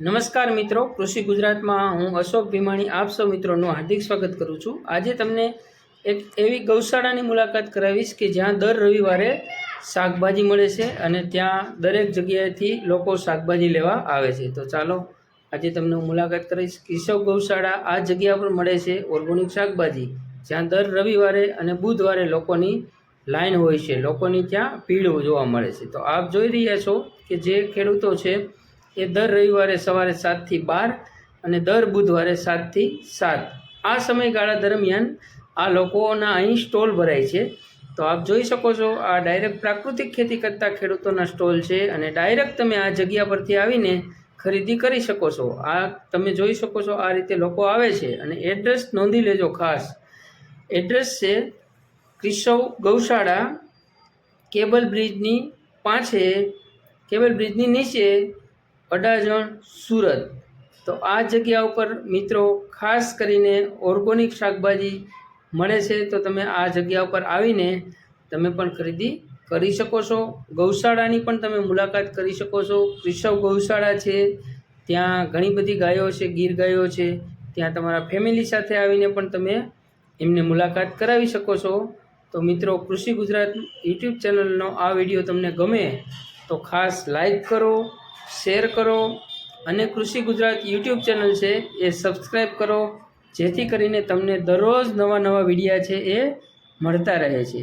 નમસ્કાર મિત્રો, કૃષિ ગુજરાતમાં હું અશોક ભીમાણી આપ સૌ મિત્રોનું હાર્દિક સ્વાગત કરું છું. આજે તમને એક એવી ગૌશાળાની મુલાકાત કરાવીશ કે જ્યાં દર રવિવારે શાકભાજી મળે છે અને ત્યાં દરેક જગ્યાએથી લોકો શાકભાજી લેવા આવે છે. તો ચાલો, આજે તમને હું મુલાકાત કરીશ. કેશવ ગૌશાળા આ જગ્યા પર મળે છે ઓર્ગોનિક શાકભાજી, જ્યાં દર રવિવારે અને બુધવારે લોકોની લાઈન હોય છે. લોકોની ત્યાં ભીડ જોવા મળે છે. તો આપ જોઈ રહ્યા છો કે જે ખેડૂતો છે એ દર રવિવારે સવારે સાતથી બાર અને દર બુધવારે સાતથી સાત. આ સમયગાળા દરમિયાન આ લોકોના અહીં સ્ટોલ ભરાય છે. તો આપ જોઈ શકો છો, આ ડાયરેક્ટ પ્રાકૃતિક ખેતી કરતા ખેડૂતોના સ્ટોલ છે અને ડાયરેક્ટ તમે આ જગ્યા પરથી આવીને ખરીદી કરી શકો છો. આ તમે જોઈ શકો છો, આ રીતે લોકો આવે છે અને એડ્રેસ નોંધી લેજો ખાસ. એડ્રેસ છે કિશવ ગૌશાળા, કેબલ બ્રિજની પાસે કેબલ બ્રિજની નીચે અડાજણ, સુરત. તો આ જગ્યા ઉપર મિત્રો ખાસ કરીને ઓર્ગોનિક શાકભાજી મળે છે, તો તમે આ જગ્યા ઉપર આવીને તમે પણ ખરીદી કરી શકો છો. ગૌશાળાની પણ તમે મુલાકાત કરી શકો છો. કૃષવ ગૌશાળા છે, ત્યાં ઘણી બધી ગાયો છે, ગીર ગાયો છે. ત્યાં તમારા ફેમિલી સાથે આવીને પણ તમે એમને મુલાકાત કરાવી શકો છો. તો મિત્રો, કૃષિ ગુજરાત યુટ્યુબ ચેનલનો આ વીડિયો તમને ગમે તો ખાસ લાઈક કરો શેર કરો અને કૃષિ ગુજરાત યુટ્યુબ ચેનલ છે એ સબસ્ક્રાઈબ કરો, જેથી કરીને તમને દરરોજ નવા નવા વિડીયા છે એ મળતા રહે છે.